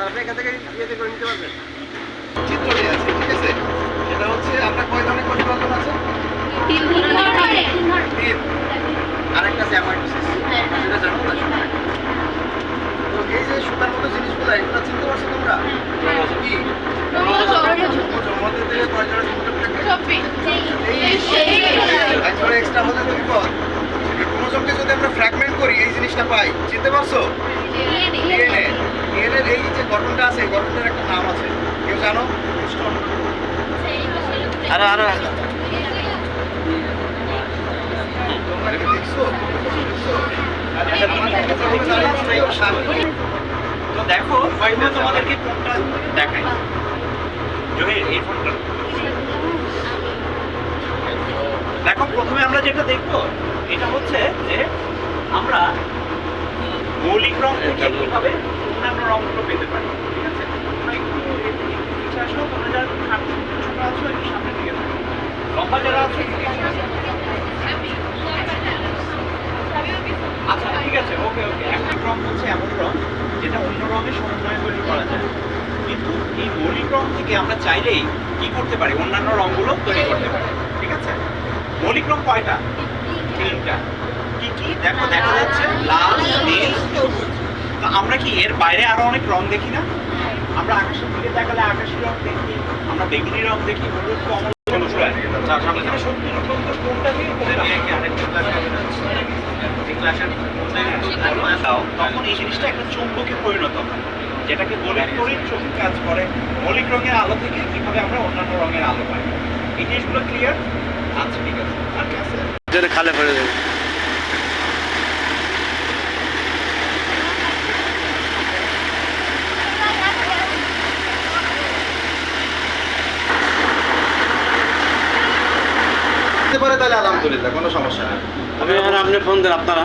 আপনি এখান থেকে ইয়েতে করে নিতে পারবেন চিত্রটি আছে ঠিক আছে? এটা হচ্ছে আপনার কয় ধরনের বিভাজন আছে? তিন আরেকটা আছে অ্যামাইটোসিস সেটা জানো না তো এই যে সুতার মতো জিনিসগুলো এগুলো চিনতে পারছ তোমরা? কি? মধ্যে থেকে? কয় একবারে এক্সট্রা হলে তো বিপদ ক্রোমোজোমকে যদি আমরা ফ্র্যাগমেন্ট করি এই জিনিসটা পাই চিনতে পারছ? ডিএনএ এই যে গঠনটা আছে, এই গঠনটার একটা নাম আছে। কেউ জানো? আরও আরও? আচ্ছা। তো দেখো তোমাদেরকে জহির, এই ফোনটা। দেখো, প্রথমে আমরা যেটা দেখব, এটা হচ্ছে যে আমরা মৌলিক রং থেকে কীভাবে অন্যান্য রংগুলো পেতে পারি ঠিক আছে? তোমরা একটু এদিকে পিছিয়ে আসো তোমরা যারা ছোট আছো একটু সামনের দিকে থাকো। লম্বা যারা আছে আচ্ছা ঠিক আছে ওকে ওকে। একটা রং হচ্ছে এমন রং যেটা অন্য রঙের সমন্বয়ে তৈরি করা যায়। কিন্তু এই মৌলিক রং থেকে আমরা চাইলেই কি করতে পারি? অন্যান্য রংগুলো তৈরি করতে পারি ঠিক আছে? মৌলিক রং কয়টা? তিনটা। কি কি? দেখো দেখা আমরা কি এর বাইরে আরও অনেক রং দেখি না? আমরা আকাশের দিকে তাকালে আকাশি রং দেখি, আমরা বেগুনি রং দেখি, হলুদ জিনিসটা একটা পরিণত হয়, যেটাকে বলে কাজ করে। মৌলিক রঙের আলো থেকে কীভাবে আমরা অন্যান্য রঙের আলো পাই। এই জিনিসগুলো ক্লিয়ার আচ্ছা ঠিক আছে। আর কি আছে খালে হতে পারে তাহলে আলহামদুলিল্লাহ কোনো সমস্যা নেই। আমি আর আপনি ফোন দেন আপনারা।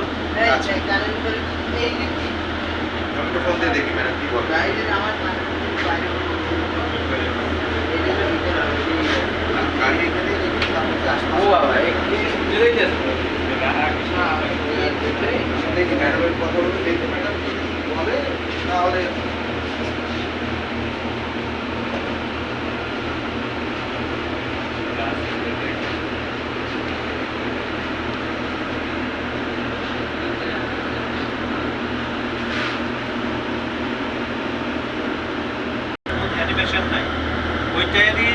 আচ্ছা। আমি ফোন দিয়ে দেখি ম্যাডাম কি দেখি ম্যাডামের কথা বলে দেখি ম্যাডাম বলে তাহলে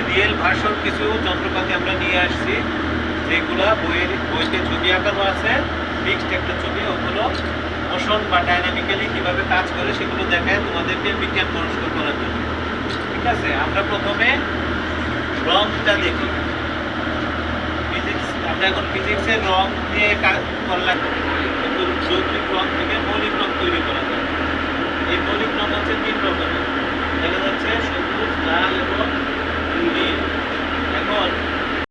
রিয়েল ভার্সন কিছু যন্ত্রপাতি আমরা নিয়ে আসছি। যেগুলো বইয়ের, বইতে ছবি আঁকানো আছে ফিক্সড একটা ছবি, ওগুলো মোশন বা ডাইনামিক্যালি কীভাবে কাজ করে সেগুলো দেখায় তোমাদেরকে বিজ্ঞান মনস্ক করার জন্য। ঠিক আছে? আমরা প্রথমে রংটা দেখি। ফিজিক্স আমরা এখন ফিজিক্সের রং নিয়ে কাজ করলাম। কিন্তু যৌক্তিক রং থেকে মৌলিক রং তৈরি করা যায়।